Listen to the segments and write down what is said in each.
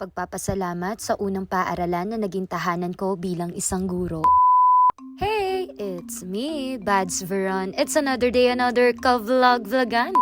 Pagpapasalamat sa unang paaralan na naging tahanan ko bilang isang guro. Hey, it's me, Bads Veron. It's another day, another ka-vlog vlogan.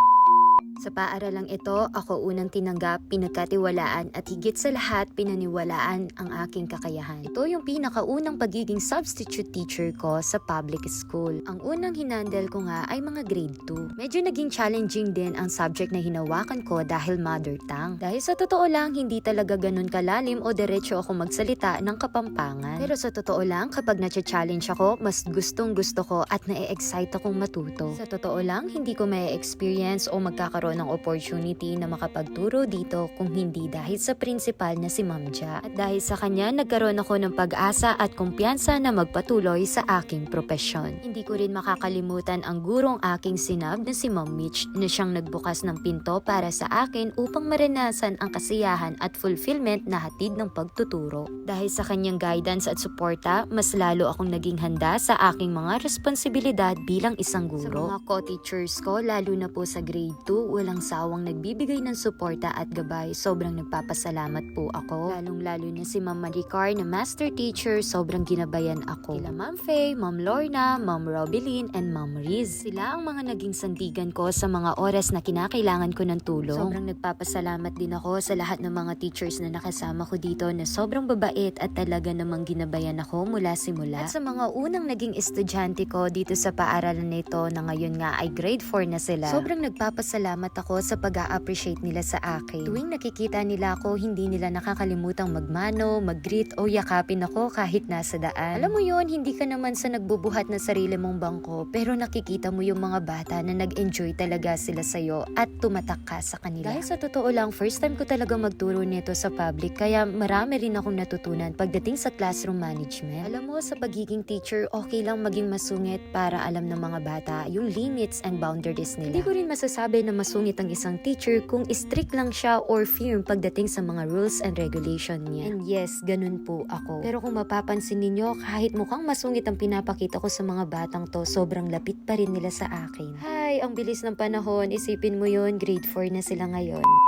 Sa paaralang ito, ako unang tinanggap, pinagkatiwalaan at higit sa lahat pinaniwalaan ang aking kakayahan. Ito yung pinakaunang pagiging substitute teacher ko sa public school. Ang unang hinandle ko nga ay mga grade 2. Medyo naging challenging din ang subject na hinawakan ko dahil mother tongue. Dahil sa totoo lang, hindi talaga ganun kalalim o diretso ako magsalita ng kapampangan. Pero sa totoo lang, kapag na-challenge ako, mas gustong gusto ko at na-excite akong matuto. Sa totoo lang, hindi ko may experience o magkakaroon ng opportunity na makapagturo dito kung hindi dahil sa principal na si Ma'am Ja. At dahil sa kanya, nagkaroon ako ng pag-asa at kumpiyansa na magpatuloy sa aking propesyon. Hindi ko rin makakalimutan ang gurong aking sinab na si Ma'am Mitch na siyang nagbukas ng pinto para sa akin upang maranasan ang kasiyahan at fulfillment na hatid ng pagtuturo. Dahil sa kanyang guidance at suporta, mas lalo akong naging handa sa aking mga responsibilidad bilang isang guro. Sa mga co-teachers ko, lalo na po sa grade 2, walang sawang nagbibigay ng suporta at gabay. Sobrang nagpapasalamat po ako. Lalong-lalo na si Ma'am Maricar na master teacher, sobrang ginabayan ako. Kila Ma'am Faye, Ma'am Lorna, Ma'am Robeline, and Ma'am Riz. Sila ang mga naging sandigan ko sa mga oras na kinakailangan ko ng tulong. Sobrang nagpapasalamat din ako sa lahat ng mga teachers na nakasama ko dito na sobrang babait at talaga namang ginabayan ako mula simula. At sa mga unang naging estudyante ko dito sa paaralan na ito na ngayon nga ay grade 4 na sila. Sobrang nagpapasalamat ako sa pag-a-appreciate nila sa akin. Tuwing nakikita nila ako, hindi nila nakakalimutang magmano, mag-greet o yakapin ako kahit nasa daan. Alam mo yon hindi ka naman sa nagbubuhat na sarili mong bangko, pero nakikita mo yung mga bata na nag-enjoy talaga sila sa'yo at tumatak ka sa kanila. Dahil sa totoo lang, first time ko talaga magturo nito sa public, kaya marami rin akong natutunan pagdating sa classroom management. Alam mo, sa pagiging teacher, okay lang maging masungit para alam ng mga bata yung limits and boundaries nila. Hindi ko rin masasabi na masungit ang isang teacher kung strict lang siya or firm pagdating sa mga rules and regulation niya. And yes, ganun po ako. Pero kung mapapansin ninyo, kahit mukhang masungit ang pinapakita ko sa mga batang to, sobrang lapit pa rin nila sa akin. Hay, ang bilis ng panahon, isipin mo yon grade 4 na sila ngayon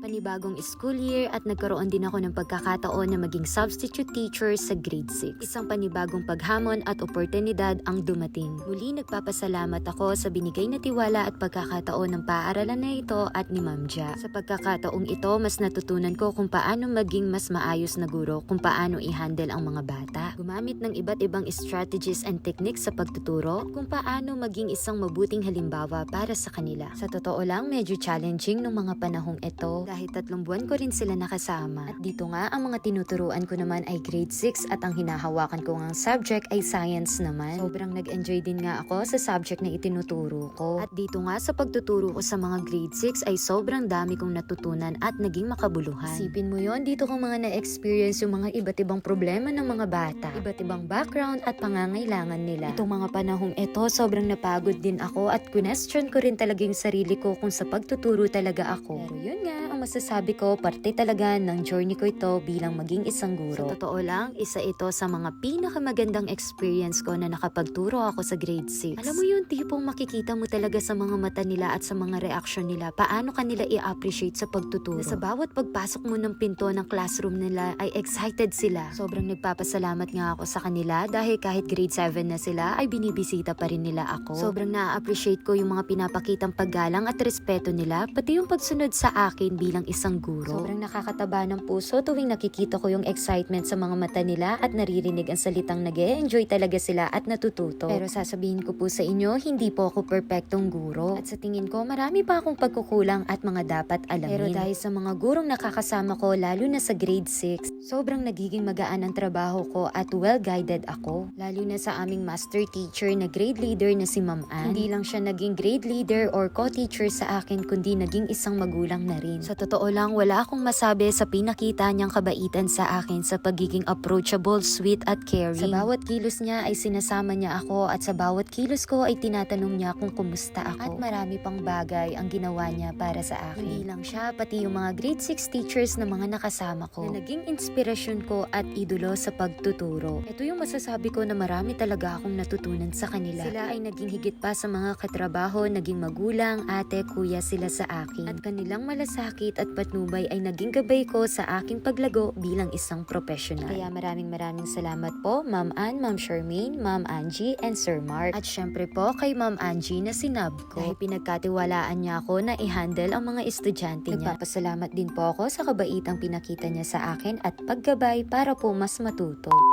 panibagong school year at nagkaroon din ako ng pagkakataon na maging substitute teacher sa grade 6. Isang panibagong paghamon at oportunidad ang dumating. Muli nagpapasalamat ako sa binigay na tiwala at pagkakataon ng paaralan na ito at ni Ma'am Ja. Sa pagkakataong ito, mas natutunan ko kung paano maging mas maayos na guro, kung paano i-handle ang mga bata. Gumamit ng iba't ibang strategies and techniques sa pagtuturo, kung paano maging isang mabuting halimbawa para sa kanila. Sa totoo lang, medyo challenging nung mga panahong ito kahit tatlong buwan ko rin sila nakasama. At dito nga, ang mga tinuturuan ko naman ay grade 6 at ang hinahawakan ko ngang subject ay science naman. Sobrang nag-enjoy din nga ako sa subject na itinuturo ko. At dito nga sa pagtuturo ko sa mga grade 6 ay sobrang dami kong natutunan at naging makabuluhan. Sipin mo yon dito kong mga na-experience yung mga iba't ibang problema ng mga bata, iba't ibang background at pangangailangan nila. Itong mga panahong ito, sobrang napagod din ako at question ko rin talaga yung sarili ko kung sa pagtuturo talaga ako. Pero yun nga, ang masasabi ko, parte talaga ng journey ko ito bilang maging isang guro. Sa totoo lang, isa ito sa mga pinakamagandang experience ko na nakapagturo ako sa grade 6. Alam mo yung tipong makikita mo talaga sa mga mata nila at sa mga reaction nila, paano kanila i-appreciate sa pagtuturo. Na sa bawat pagpasok mo ng pinto ng classroom nila ay excited sila. Sobrang nagpapasalamat nga ako sa kanila dahil kahit grade 7 na sila ay binibisita pa rin nila ako. Sobrang na-appreciate ko yung mga pinapakitang paggalang at respeto nila, pati yung pagsunod sa akin bilang isang guro. Sobrang nakakataba ng puso tuwing nakikita ko yung excitement sa mga mata nila at naririnig ang salitang nag enjoy talaga sila at natututo. Pero sasabihin ko po sa inyo, hindi po ako perpektong guro. At sa tingin ko, marami pa akong pagkukulang at mga dapat alamin. Pero dahil sa mga gurong nakakasama ko, lalo na sa grade 6, sobrang nagiging magaan ang trabaho ko at well-guided ako. Lalo na sa aming master teacher na grade leader na si Ma'am Ann. Hindi lang siya naging grade leader or co-teacher sa akin, kundi naging isang magulang na rin. Sa totoo lang, wala akong masabi sa pinakita niyang kabaitan sa akin sa pagiging approachable, sweet at caring. Sa bawat kilos niya ay sinasama niya ako at sa bawat kilos ko ay tinatanong niya kung kumusta ako. At marami pang bagay ang ginawa niya para sa akin. Hindi lang siya, pati yung mga grade 6 teachers na mga nakasama ko na naging inspirasyon ko at idolo sa pagtuturo. Ito yung masasabi ko na marami talaga akong natutunan sa kanila. Sila ay naging higit pa sa mga katrabaho, naging magulang, ate, kuya sila sa akin. At kanilang malasakit bait at patnubay ay naging gabay ko sa aking paglago bilang isang professional. Kaya maraming maraming salamat po Ma'am Ann, Ma'am Charmaine, Ma'am Angie, and Sir Mark. At syempre po kay Ma'am Angie na sinab ko. Dahil pinagkatiwalaan niya ako na i-handle ang mga estudyante niya. Nagpapasalamat din po ako sa kabaitang pinakita niya sa akin at paggabay para po mas matuto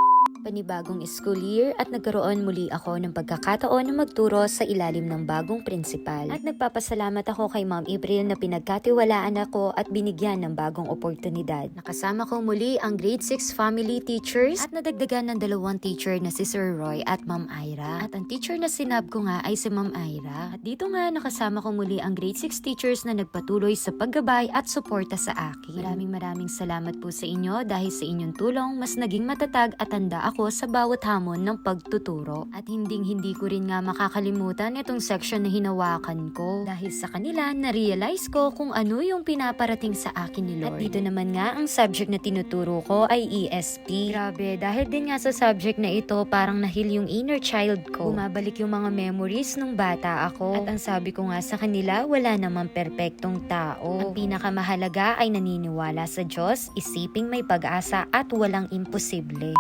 panibagong school year at nagkaroon muli ako ng pagkakataon na magturo sa ilalim ng bagong principal. At nagpapasalamat ako kay Ma'am April na pinagkatiwalaan ako at binigyan ng bagong oportunidad. Nakasama ko muli ang grade 6 family teachers at nadagdagan ng dalawang teacher na si Sir Roy at Ma'am Ira. At ang teacher na sinab ko nga ay si Ma'am Ira. At dito nga nakasama ko muli ang grade 6 teachers na nagpatuloy sa paggabay at suporta sa akin. Maraming maraming salamat po sa inyo dahil sa inyong tulong mas naging matatag at tanda ako sa bawat hamon ng pagtuturo. At hinding hindi ko rin nga makakalimutan itong section na hinawakan ko. Dahil sa kanila, na-realize ko kung ano yung pinaparating sa akin ni Lord. At dito naman nga, ang subject na tinuturo ko ay ESP. Grabe, dahil din nga sa subject na ito, parang nahil yung inner child ko. Bumabalik yung mga memories nung bata ako. At ang sabi ko nga sa kanila, wala namang perpektong tao. Ang pinakamahalaga ay naniniwala sa Diyos, isiping may pag-asa at walang imposible.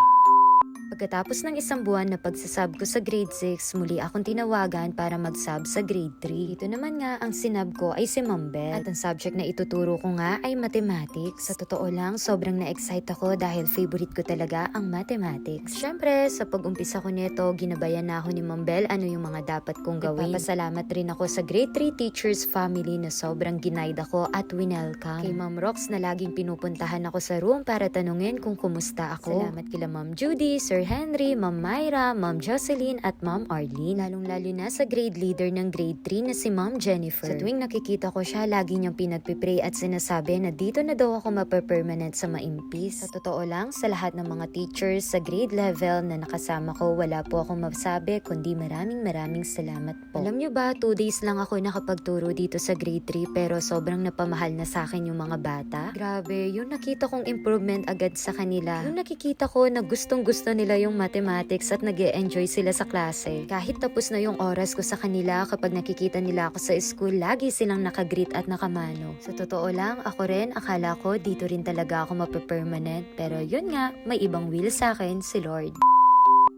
Pagkatapos ng isang buwan na pagsasab ko sa grade 6, muli akong tinawagan para mag-sub sa grade 3. Ito naman nga, ang sinab ko ay si Ma'am Beth. At ang subject na ituturo ko nga ay mathematics. Sa totoo lang, sobrang na-excite ako dahil favorite ko talaga ang mathematics. Siyempre, sa pag-umpisa ko nito, ginabayan na ako ni Ma'am Bell ano yung mga dapat kong gawin. Nagpapasalamat rin ako sa grade 3 teachers family na sobrang ginaid ako at winelcome. Kay Ma'am Rox na laging pinupuntahan ako sa room para tanungin kung kumusta ako. Salamat kila Ma'am Judy, Sir Henry, Ma'am Myra, Ma'am Jocelyn at Ma'am Arlene. Lalong-lalo na sa grade leader ng grade 3 na si Ma'am Jennifer. Sa tuwing nakikita ko siya, lagi niyang pinagpipray at sinasabi na dito na daw ako mapapermanent sa maimpis. Sa totoo lang, sa lahat ng mga teachers sa grade level na nakasama ko, wala po akong masabi kundi maraming maraming salamat po. Alam niyo ba, 2 days lang ako nakapagturo dito sa grade 3 pero sobrang napamahal na sa akin yung mga bata. Grabe, yung nakita kong improvement agad sa kanila. Yung nakikita ko na gustong gusto nila yung mathematics at nag enjoy sila sa klase. Kahit tapos na yung oras ko sa kanila kapag nakikita nila ako sa school, lagi silang nakagreet at nakamano. Sa totoo lang, ako rin, akala ko dito rin talaga ako mapapermanent. Pero yun nga, may ibang will sa akin, si Lord.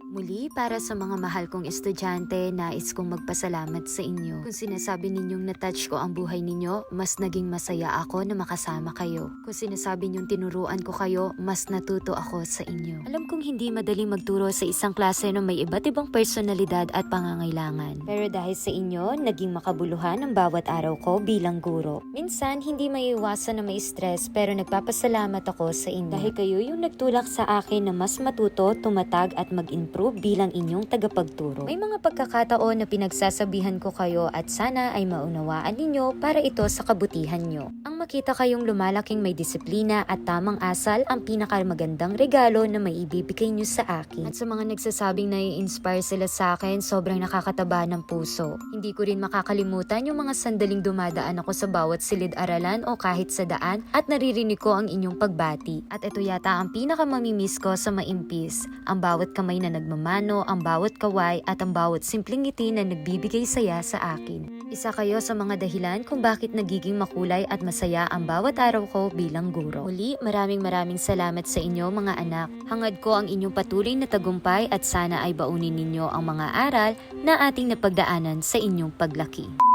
Muli, para sa mga mahal kong estudyante, nais kong magpasalamat sa inyo. Kung sinasabi ninyong na-touch ko ang buhay ninyo, mas naging masaya ako na makasama kayo. Kung sinasabi ninyong tinuruan ko kayo, mas natuto ako sa inyo. Alam kong hindi madaling magturo sa isang klase na may iba't ibang personalidad at pangangailangan. Pero dahil sa inyo, naging makabuluhan ang bawat araw ko bilang guro. Minsan, hindi maiiwasan na may stress pero nagpapasalamat ako sa inyo. Dahil kayo yung nagtulak sa akin na mas matuto, tumatag at mag-improve bilang inyong tagapagturo. May mga pagkakataon na pinagsasabihan ko kayo at sana ay maunawaan ninyo para ito sa kabutihan nyo. Ang makita kayong lumalaking may disiplina at tamang asal ang pinakamagandang regalo na may ibibigay nyo sa akin. At sa mga nagsasabing nai-inspire sila sa akin, sobrang nakakataba ng puso. Hindi ko rin makakalimutan yung mga sandaling dumadaan ako sa bawat silid-aralan o kahit sa daan at naririnig ko ang inyong pagbati. At ito yata ang pinakamamimiss ko sa maimpis, ang bawat kamay na nagmamano, ang bawat kaway at ang bawat simpleng ngiti na nagbibigay saya sa akin. Isa kayo sa mga dahilan kung bakit nagiging makulay at masaya ang bawat araw ko bilang guro. Muli, maraming maraming salamat sa inyo mga anak. Hangad ko ang inyong patuloy na tagumpay at sana ay baunin ninyo ang mga aral na ating napagdaanan sa inyong paglaki.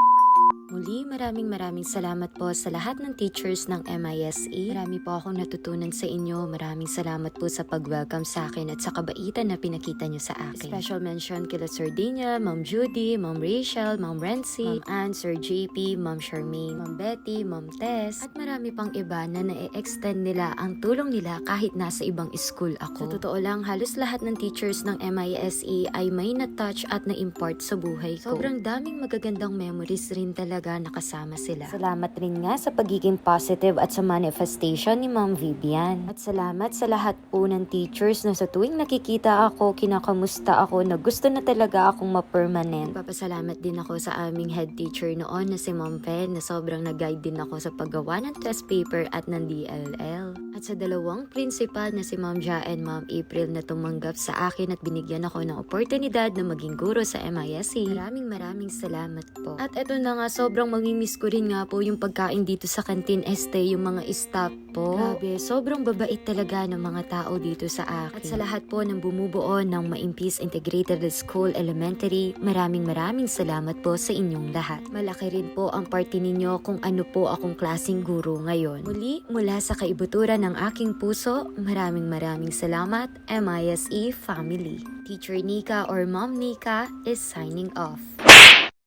Muli, maraming maraming salamat po sa lahat ng teachers ng MISE. Marami po akong natutunan sa inyo. Maraming salamat po sa pag-welcome sa akin at sa kabaitan na pinakita niyo sa akin. Special mention kila Sir Dina, Ma'am Judy, Ma'am Rachel, Ma'am Rency, Ma'am Ann, Sir JP, Ma'am Charmaine, Ma'am Betty, Ma'am Tess, at marami pang iba na na-extend nila ang tulong nila kahit nasa ibang school ako. Sa totoo lang, halos lahat ng teachers ng MISE ay may na-touch at na-import sa buhay ko. Sobrang daming magagandang memories rin talaga nakasama sila. Salamat rin nga sa pagiging positive at sa manifestation ni Ma'am Vivian. At salamat sa lahat po ng teachers na sa tuwing nakikita ako, kinakamusta ako, na gusto na talaga akong ma-permanent. Papasalamat din ako sa aming head teacher noon na si Ma'am Pen na sobrang nag-guide din ako sa paggawa ng test paper at ng DLL. At sa dalawang principal na si Ma'am Ja and Ma'am April na tumanggap sa akin at binigyan ako ng oportunidad na maging guro sa MISC. Maraming maraming salamat po. At eto na nga, sobrang sobrang mamimiss ko rin nga po yung pagkain dito sa kantin este, yung mga staff po. Grabe, sobrang babait talaga ng mga tao dito sa akin. At sa lahat po ng bumubuo ng Maimpis Integrated School Elementary, maraming maraming salamat po sa inyong lahat. Malaki rin po ang parte ninyo kung ano po akong klasing guro ngayon. Muli, mula sa kaibuturan ng aking puso, maraming maraming salamat, MISE family. Teacher Nika or Mom Nika is signing off.